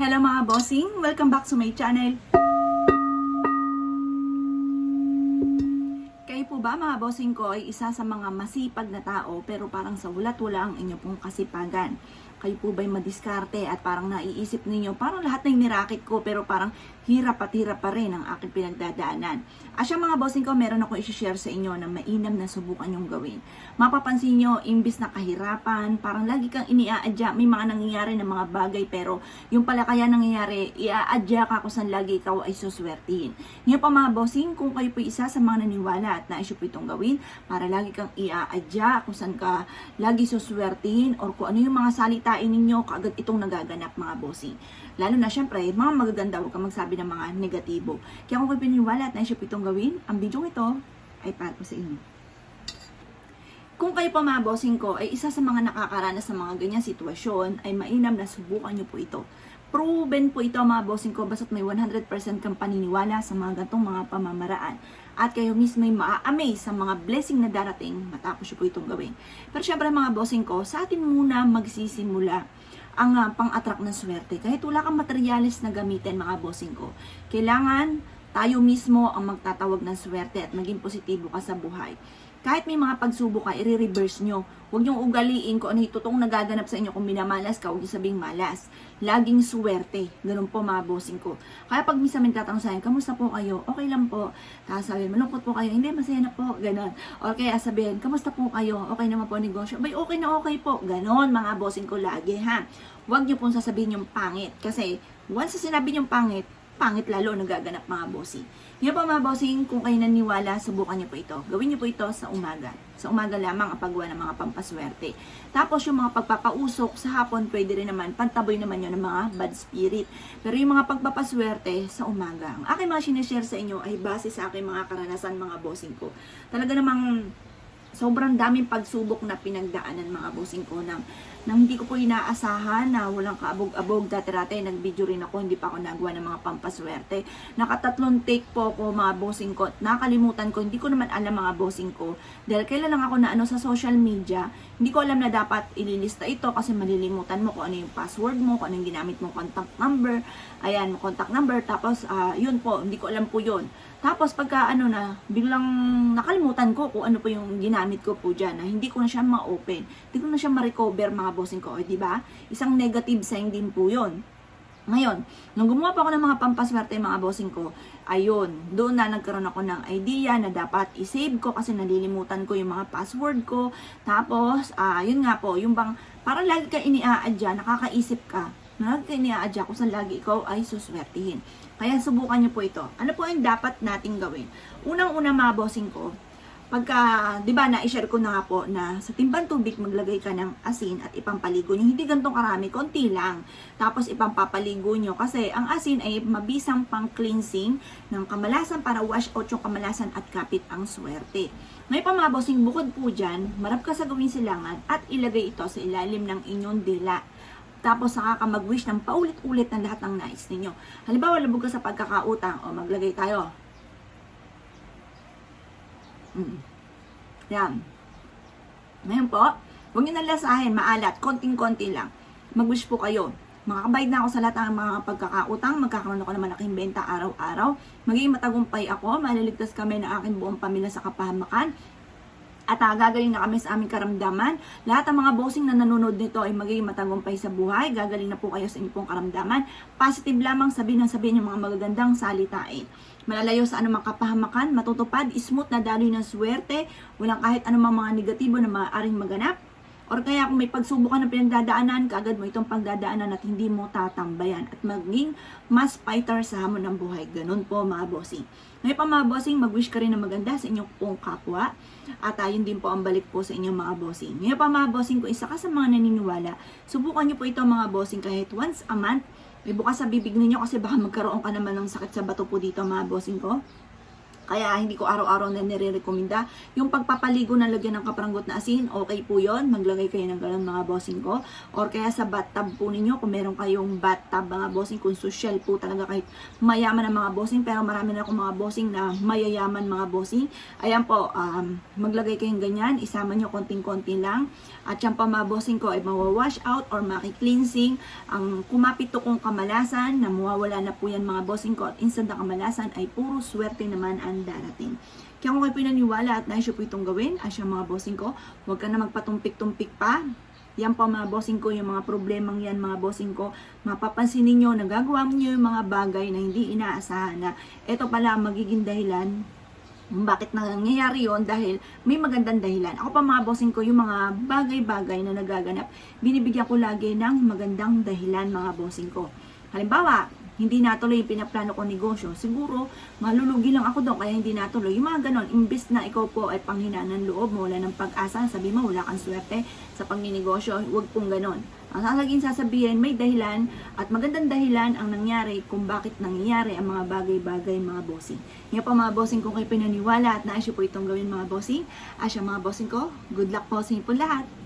Hello mga bossing! Welcome back to my channel. Kayo po ba mga bossing ko ay isa sa mga masipag na tao pero parang sa ulat-wala ang inyo pong kasipagan? Kayo po ba'y madiskarte at parang naiisip ninyo parang lahat ng nirakit ko pero parang hirap at hirap pa rin ang aking pinagdadaanan. At siya mga bossing ko, meron ako i-share sa inyo na mainam na subukan yung gawin. Mapapansin nyo, imbis na kahirapan, parang lagi kang iniaadya, may mga nangyayari na mga bagay pero yung pala kaya nangyayari, iaadya ka kung saan lagi ikaw ay suswertihin. Ngayon pa mga bossing, kung kayo po isa sa mga naniwala at nais po itong gawin, para lagi kang iaadya kung saan ka lagi suswertihin or kung ano yung mga salitain ninyo, kaagad itong nagaganap mga bossing. Lalo na syempre, mga magaganda, huwag kang magsabi ng mga negatibo. Kaya kung kayo pininiwala at nais po itong gawin, ang video ito ay para po sa inyo. Kung kayo pa mga bossing ko ay isa sa mga nakakaranas ng mga ganyang sitwasyon, ay mainam na subukan nyo po ito. Proven po ito mga bossing ko basta't may 100% kang paniniwala sa mga gantong mga pamamaraan. At kayo mismo ay maa-amaze sa mga blessing na darating matapos nyo po itong gawin. Pero syempre mga bossing ko, sa atin muna magsisimula ang uh, pang-attract ng swerte. Kahit wala kang materialis na gamitin mga bossing ko, kailangan tayo mismo ang magtatawag ng swerte at maging positibo ka sa buhay kahit may mga pagsubok ka, i-reverse nyo. Huwag nyo ugaliin kung ano itutong nagaganap sa inyo. Kung minamalas ka, huwag sabing malas. Laging swerte. Ganun po mga bossing ko. Kaya pag minsan may tatanong sa akin, kamusta po kayo? Okay lang po. Tapos sabihin, malungkot po kayo? Hindi, masaya na po. Ganon. Or kaya sabihin, kamusta po kayo? Okay naman po negosyo? Bay, okay na okay po. Ganon mga bossing ko lagi ha. Huwag nyo pong sasabihin yung pangit. Kasi once sinabi yung pangit, pangit lalo nagaganap mga bossing. Ngayon po mga bossing, kung kayo naniwala, subukan niyo po ito. Gawin niyo po ito sa umaga. Sa umaga lamang ang paggawa ng mga pampaswerte. Tapos yung mga pagpapausok sa hapon, pwede rin naman, pantaboy naman yun ng mga bad spirit. Pero yung mga pagpapaswerte sa umaga. Ang aking mga sinishare sa inyo ay base sa aking mga karanasan mga bossing ko. Talaga namang sobrang daming pagsubok na pinagdaanan mga bossing ko nang, nang hindi ko po inaasahan na walang kaabog-abog. Dati-dati nag-video rin ako hindi pa ako nagawa ng mga pampaswerte. Nakatatlong take po ako mga bossing ko. Nakalimutan ko hindi ko naman alam mga bossing ko. Dahil kailan lang ako na ano sa social media hindi ko alam na dapat ililista ito kasi malilimutan mo kung ano yung password mo kung ano yung ginamit mo contact number. Ayan contact number tapos uh, yun po hindi ko alam po yun tapos pagka ano na, biglang nakalimutan ko kung ano po yung ginamit ko po dyan na hindi ko na siya ma-open. Hindi ko na siya ma-recover mga bossing ko. di ba? Isang negative sign din po yun. Ngayon, nung gumawa pa ako ng mga pampaswerte mga bossing ko, ayun, doon na nagkaroon ako ng idea na dapat i-save ko kasi nalilimutan ko yung mga password ko. Tapos, uh, nga po, yung bang, parang lagi ka iniaadya, nakakaisip ka, lagi ka iniaadya kung saan lagi ikaw ay suswertihin. Kaya subukan nyo po ito. Ano po yung dapat nating gawin? Unang-una mga bossing ko, pagka, di ba, na-share ko na nga po na sa timbang tubig maglagay ka ng asin at ipampaligo nyo. Hindi gantong karami, konti lang. Tapos ipampapaligo nyo kasi ang asin ay mabisang pang cleansing ng kamalasan para wash out yung kamalasan at kapit ang swerte. Ngayon pa mga bossing, bukod po dyan, marap ka sa gawin silangan at ilagay ito sa ilalim ng inyong dila tapos saka ka mag-wish ng paulit-ulit ng lahat ng nais ninyo. Halimbawa, labog ka sa pagkakautang, o maglagay tayo. Mm. Yan. Ngayon po, huwag nyo nalasahin, maalat, konting-konti lang. Mag-wish po kayo. Makakabayad na ako sa lahat ng mga pagkakautang, magkakaroon ako ng malaking benta araw-araw, magiging matagumpay ako, maliligtas kami ng aking buong pamilya sa kapahamakan, at uh, gagaling na kami sa aming karamdaman. Lahat ng mga bossing na nanonood nito ay magiging matagumpay sa buhay. Gagaling na po kayo sa inyong pong karamdaman. Positive lamang sabihin ng sabihin yung mga magagandang salitain. Malalayo sa anumang kapahamakan, matutupad, smooth na daloy ng swerte, walang kahit anumang mga negatibo na maaaring maganap. Or kaya kung may pagsubok na pinagdadaanan, kaagad mo itong pagdadaanan at hindi mo tatambayan at maging mas fighter sa hamon ng buhay. Ganun po mga bossing. Ngayon pa mga bossing, mag-wish ka rin na maganda sa inyong pong kapwa. At ayun din po ang balik po sa inyong mga bossing. Ngayon pa mga bossing, kung isa ka sa mga naniniwala, subukan nyo po ito mga bossing kahit once a month. May bukas sa bibig ninyo kasi baka magkaroon ka naman ng sakit sa bato po dito mga bossing ko Kaya hindi ko araw-araw na nire-recommenda. Yung pagpapaligo na lagyan ng kapranggot na asin, okay po yon Maglagay kayo ng ganun mga bossing ko. Or kaya sa bathtub po ninyo, kung meron kayong bathtub mga bossing, kung social po talaga kahit mayaman ang mga bossing, pero marami na akong mga bossing na mayayaman mga bossing. Ayan po, um, maglagay kayong ganyan, isama nyo konting-konti lang. At yan pa mga bossing ko ay mawawash out or maki-cleansing. Ang kumapit to kong kamalasan, na mawawala na po yan mga bossing ko at instant na kamalasan ay puro swerte naman ang darating. Kaya kung kayo pinaniwala at naisyo po itong gawin, asya mga bossing ko, huwag ka na magpatumpik-tumpik pa. Yan po mga bossing ko, yung mga problemang yan mga bossing ko, mapapansin ninyo, nagagawa niyo yung mga bagay na hindi inaasahan na ito pala ang magiging dahilan bakit nangyayari yon dahil may magandang dahilan. Ako pa mga bossing ko, yung mga bagay-bagay na nagaganap, binibigyan ko lagi ng magandang dahilan mga bossing ko. Halimbawa, hindi natuloy yung pinaplano ko negosyo, siguro malulugi lang ako doon kaya hindi natuloy. Yung mga ganon, imbis na ikaw po ay panghina ng loob mo, wala ng pag-asa, sabi mo wala kang swerte sa pangninegosyo, huwag pong ganon. Ang laging sasabihin, may dahilan at magandang dahilan ang nangyari kung bakit nangyayari ang mga bagay-bagay mga bossing. Ngayon pa mga bossing kung kayo pinaniwala at naasyo po itong gawin mga bossing, asya mga bossing ko, good luck po inyo po lahat.